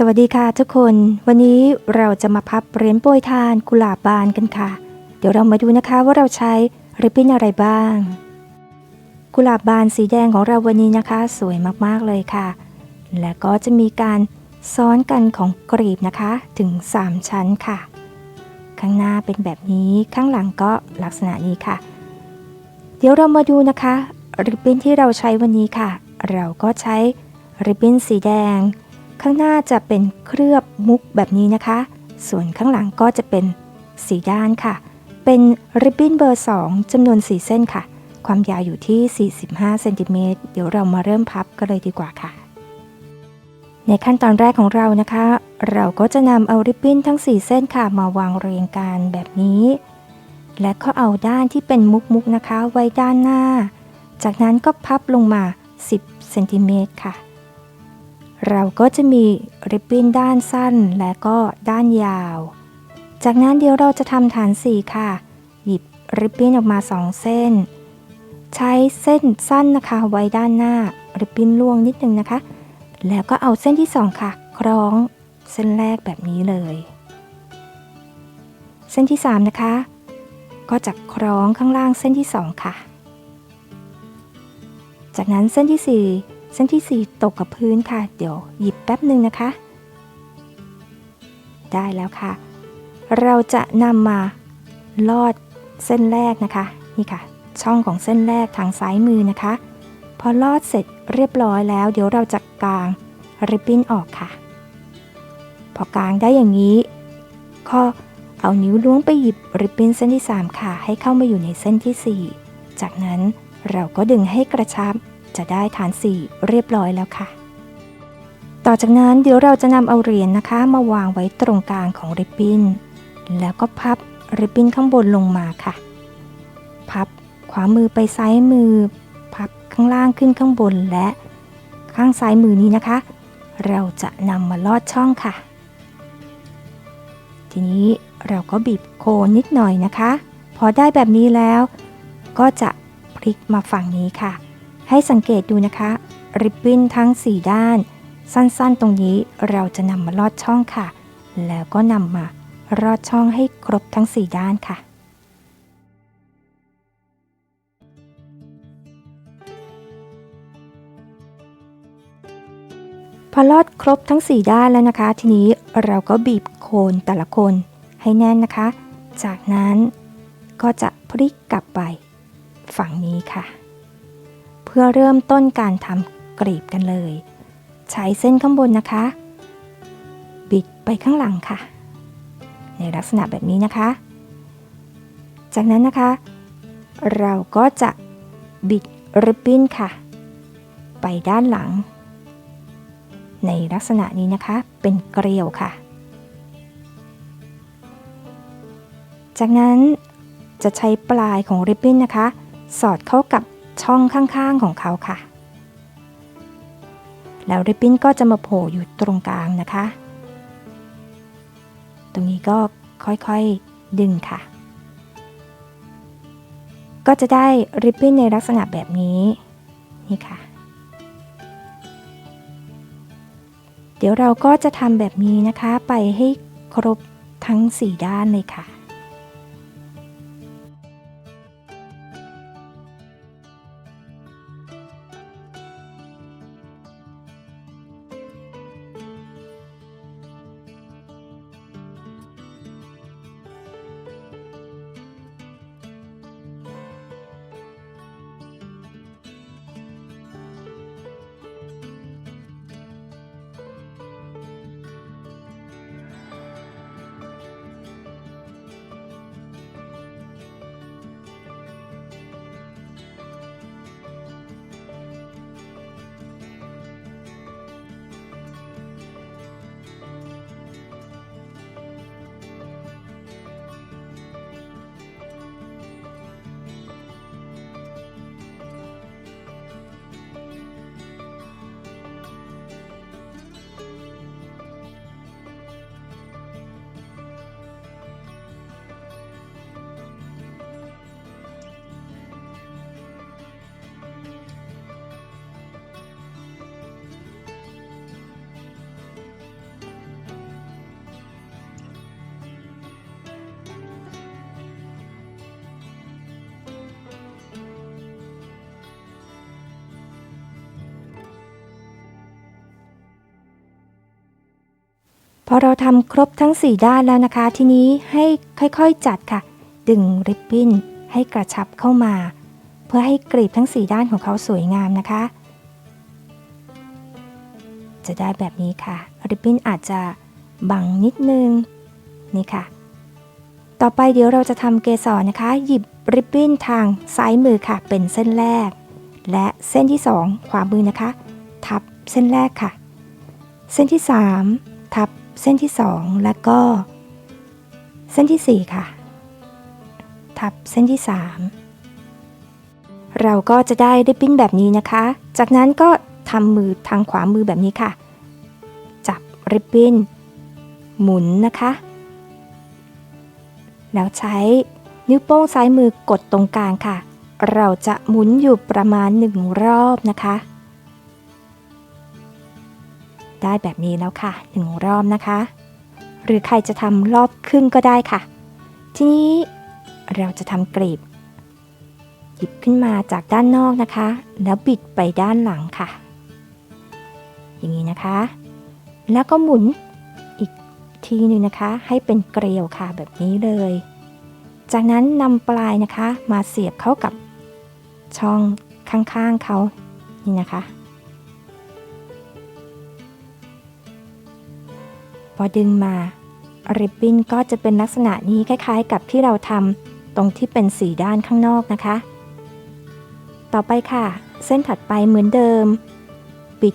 สวัสดีค่ะทุกคน วันนี้เราจะมาพับเหรียญโปรยทานกุหลาบบานกันค่ะ เดี๋ยวเรามาดูนะคะว่าเราใช้ริบบิ้นอะไรบ้าง กุหลาบบานสีแดงของเราวันนี้นะคะ สวยมากๆเลยค่ะ และก็จะมีการซ้อนกันของกรีบนะคะถึง 3 ชั้นค่ะ ข้างหน้าเป็นแบบนี้ข้างหลังก็ลักษณะนี้ค่ะ เดี๋ยวเรามาดูนะคะริบบิ้นที่เราใช้วันนี้ค่ะ เราก็ใช้ริบบิ้นสีแดง ข้างหน้าจะเป็นเคลือบมุกแบบนี้นะคะ ส่วนข้างหลังก็จะเป็นสีด้านค่ะ เป็นริบบิ้นเบอร์ 2จำนวน 4 เส้นค่ะ ความยาวอยู่ที่ 45เซนติเมตรเดี๋ยวเรามาเริ่มพับกันเลยดีกว่าค่ะ ในขั้นตอนแรกของเรานะคะ เราก็จะนำเอาริบบิ้นทั้ง 4 เส้นค่ะ มาวางเรียงกันแบบนี้ และก็เอาด้านที่เป็นมุกๆนะคะ ไว้ด้านหน้า จากนั้นก็พับลงมา 10เซนติเมตรค่ะ เราก็จะมีริบบิ้นด้านสั้นและก็ด้านยาว จากนั้นเดี๋ยวเราจะทำฐานสีค่ะ หยิบริบบิ้นออกมา2เส้น ใช้เส้นสั้นนะคะไว้ด้านหน้าริบบิ้นล่วงนิดนึงนะคะ แล้วก็เอาเส้นที่2ค่ะ คล้องเส้นแรกแบบนี้เลย เส้นที่3นะคะ ก็จะคล้องข้างล่างเส้นที่2ค่ะ จากนั้นเส้นที่4 เส้นที่ 4 ตกกับพื้นค่ะ เดี๋ยวหยิบแป๊บหนึ่งนะคะ ได้แล้วค่ะ เราจะนำมาลอดเส้นแรกนะคะ นี่ค่ะ ช่องของเส้นแรกทางซ้ายมือนะคะ พอลอดเสร็จเรียบร้อยแล้ว เดี๋ยวเราจะกางริบบิ้นออกค่ะ พอกางได้อย่างนี้ก็เอานิ้วล้วงไปหยิบริบบิ้นเส้นที่ 3 ค่ะ ให้เข้ามาอยู่ในเส้นที่ 4 จากนั้นเราก็ดึงให้กระชับ จะได้ฐานสี่เรียบร้อยแล้วค่ะ ต่อจากนั้นเดี๋ยวเราจะนำเอาเหรียญนะคะมาวางไว้ตรงกลางของริบบิ้น แล้วก็พับริบบิ้นข้างบนลงมาค่ะ พับขวามือไปซ้ายมือ พับข้างล่างขึ้นข้างบนและข้างซ้ายมือนี้นะคะ เราจะนำมาลอดช่องค่ะ ทีนี้เราก็บีบโคนนิดหน่อยนะคะ พอได้แบบนี้แล้ว ก็จะพลิกมาฝั่งนี้ค่ะ ให้สังเกตดูนะคะ ริบบิ้นทั้ง 4 ด้าน สั้นๆ ตรงนี้เราจะนำมาลอดช่องค่ะ แล้วก็นำมาลอดช่องให้ครบทั้ง 4 ด้านค่ะพอลอดครบทั้ง 4 ด้านแล้วนะคะ ทีนี้เราก็บีบโคนแต่ละคนให้แน่นนะคะ จากนั้นก็จะพลิกกลับไปฝั่งนี้ค่ะ เพื่อเริ่มต้นการทำกรีบกันเลย ใช้เส้นข้างบนนะคะ บิดไปข้างหลังค่ะ ในลักษณะแบบนี้นะคะ จากนั้นนะคะ เราก็จะบิดริบบิ้นค่ะ ไปด้านหลัง ในลักษณะนี้นะคะเป็นเกลียวค่ะ จากนั้นจะใช้ปลายของริบบิ้นนะคะ สอดเข้ากับ ช่องข้างๆของเขาค่ะ แล้วริบบิ้นก็จะมาโผล่อยู่ตรงกลางนะคะ ตรงนี้ก็ค่อยๆดึงค่ะ ก็จะได้ริบบิ้นในลักษณะแบบนี้นี่ค่ะ เดี๋ยวเราก็จะทำแบบนี้นะคะไปให้ครบทั้ง 4 ด้านเลยค่ะ พอเราทำครบทั้ง 4 ด้านแล้วนะคะ ทีนี้ให้ค่อยๆจัดค่ะ ดึงริบบิ้นให้กระชับเข้ามา เพื่อให้กรีบทั้ง 4 ด้านของเขาสวยงามนะคะ จะได้แบบนี้ค่ะ ริบบิ้นอาจจะบังนิดนึง นี่ค่ะ ต่อไปเดี๋ยวเราจะทำเกสรนะคะ หยิบริบบิ้นทางซ้ายมือค่ะ เป็นเส้นแรก และเส้นที่ 2 ขวามือนะคะ ทับเส้นแรกค่ะ เส้นที่ 3 ทับ เส้นที่ 2 แล้วก็ เส้นทีสี่ 4 ค่ะ ทับเส้นที่ 3 เราก็จะได้ริบบิ้นแบบนี้นะคะ จากนั้นก็ทำมือทางขวามือแบบนี้ค่ะ จับริบบิ้น หมุนนะคะ แล้วใช้นิ้วโป้งซ้ายมือกดตรงกลางค่ะ เราจะหมุนอยู่ประมาณหนึ่งรอบนะคะ ได้แบบนี้แล้วค่ะหนึ่งรอบนะคะ หรือใครจะทำรอบครึ่งก็ได้ค่ะ ทีนี้เราจะทำกรีบ หยิบขึ้นมาจากด้านนอกนะคะ แล้วบิดไปด้านหลังค่ะ อย่างนี้นะคะ แล้วก็หมุนอีกทีหนึ่งนะคะ ให้เป็นเกลียวค่ะแบบนี้เลย จากนั้นนำปลายนะคะมาเสียบเข้ากับช่องข้างๆเขานี่นะคะ พอดึงมาริบบิ้นก็จะเป็นลักษณะนี้คล้ายๆ กับที่เราทำตรงที่เป็นสีด้านข้างนอกนะคะ ต่อไปค่ะ เส้นถัดไปเหมือนเดิม ปิด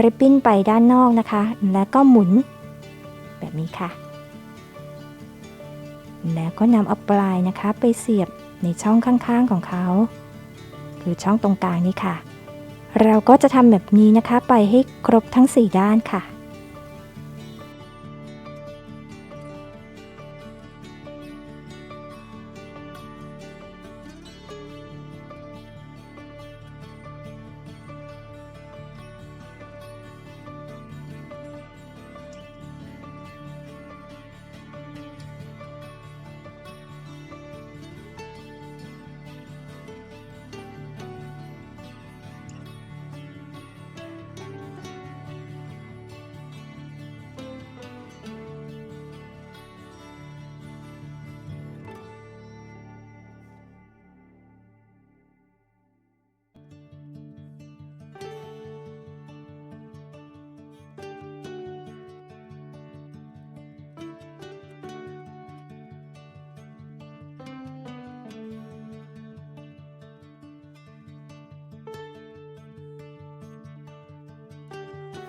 ริบบิ้นไปด้านนอกนะคะ แล้วก็หมุน แบบนี้ค่ะ แล้วก็นำเอาปลายนะคะ ไปเสียบในช่องข้างๆของเขา คือช่องตรงกลางนี้ค่ะ เราก็จะทำแบบนี้นะคะไปให้ครบทั้ง 4 ด้านค่ะ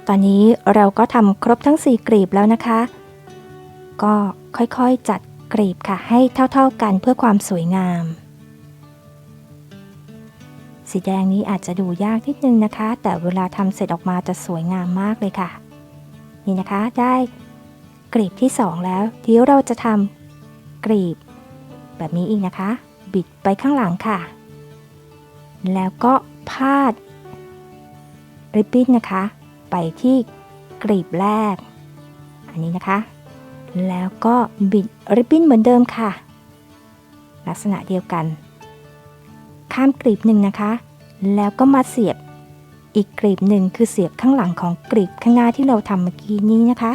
ตอนนี้เราก็ทำครบทั้ง 4กรีบแล้วนะคะ ก็ค่อยๆจัดกรีบค่ะให้เท่าๆกันเพื่อความสวยงาม สีแดงนี้อาจจะดูยากนิดนึงนะคะ แต่เวลาทำเสร็จออกมาจะสวยงามมากเลยค่ะ นี่นะคะได้กรีบที่ 2 แล้วเดี๋ยวเราจะทำกรีบ แบบนี้อีกนะคะ บิดไปข้างหลังค่ะ แล้วก็พาดริบบิ้นนะคะ ไปที่กรีบแรก อันนี้นะคะ แล้วก็บิดริบบิ้นเหมือนเดิมค่ะ ลักษณะเดียวกัน ข้ามกรีบหนึ่งนะคะ แล้วก็มาเสียบอีกกรีบหนึ่งคือเสียบข้างหลังของกรีบข้างหน้าที่เราทำเมื่อกี้นี้นะคะ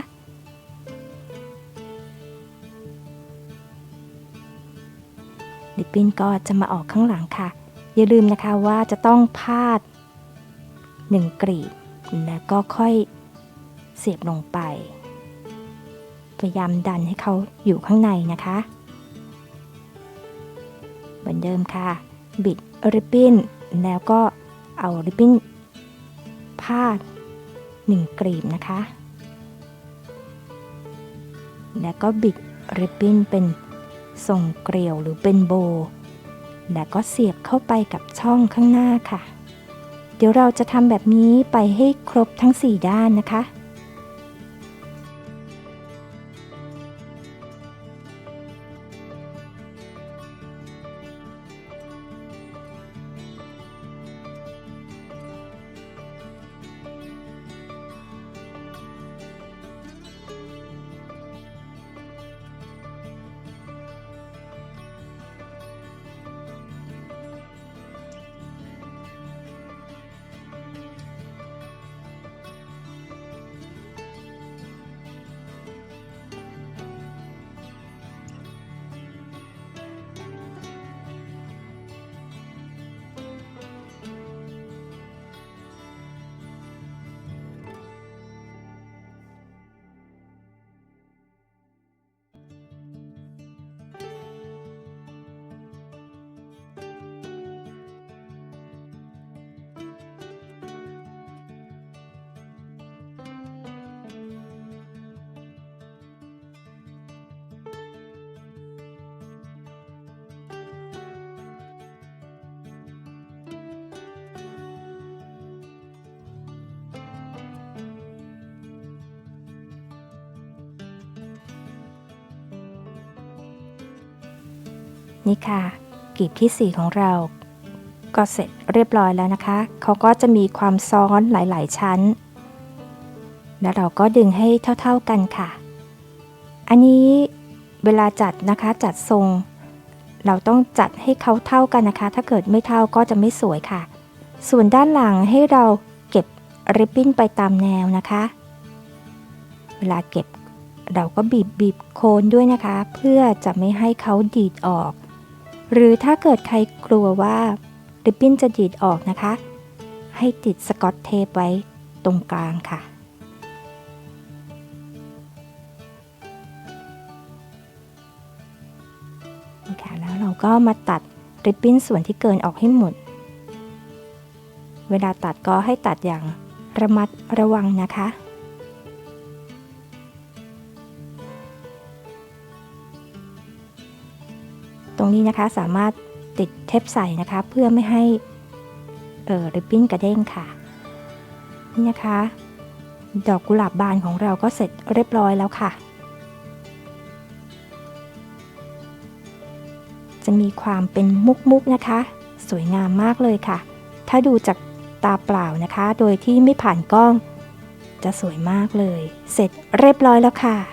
ริบบิ้นก็จะมาออกข้างหลังค่ะ อย่าลืมนะคะว่าจะต้องพาดหนึ่งกรีบ แล้วก็ค่อยเสียบลงไป พยายามดันให้เขาอยู่ข้างในนะคะ เหมือนเดิมค่ะ บิดริบบิ้นแล้วก็เอาริบบิ้นพาดหนึ่งกรีบนะคะ แล้วก็บิดริบบิ้นเป็นทรงเกลียวหรือเป็นโบ แล้วก็เสียบเข้าไปกับช่องข้างหน้าค่ะ เดี๋ยวเราจะทำแบบนี้ไปให้ครบทั้ง 4 ด้านนะคะ นี่ค่ะกลีบที่ 4 ของเรา ก็เสร็จเรียบร้อยแล้วนะคะ เขาก็จะมีความซ้อนหลาย ๆ ชั้น แล้วเราก็ดึงให้เท่า ๆกันค่ะ อันนี้เวลาจัดนะคะจัดทรง เราต้องจัดให้เขาเท่ากันนะคะ ถ้าเกิดไม่เท่าก็จะไม่สวยค่ะ ส่วนด้านหลังให้เราเก็บริบบิ้นไปตามแนวนะคะ เวลาเก็บเราก็บีบบีบโคนด้วยนะคะ เพื่อจะไม่ให้เขาดีดออก หรือถ้าเกิดใครกลัวว่าริบบิ้นจะดีดออกนะคะ ให้ติดสกอตเทปไว้ตรงกลางค่ะ นี่ค่ะ แล้วเราก็มาตัดริบบิ้นส่วนที่เกินออกให้หมด เวลาตัดก็ให้ตัดอย่างระมัดระวังนะคะ นี้นะคะสามารถติดเทปใส่นะคะ เพื่อไม่ให้เออริบบิ้นกระเด้งค่ะ นี่นะคะ ดอกกุหลาบบานของเราก็เสร็จเรียบร้อยแล้วค่ะ จะมีความเป็นมุกๆนะคะ สวยงามมากเลยค่ะ ถ้าดูจากตาเปล่านะคะ โดยที่ไม่ผ่านกล้อง จะสวยมากเลย เสร็จเรียบร้อยแล้วค่ะ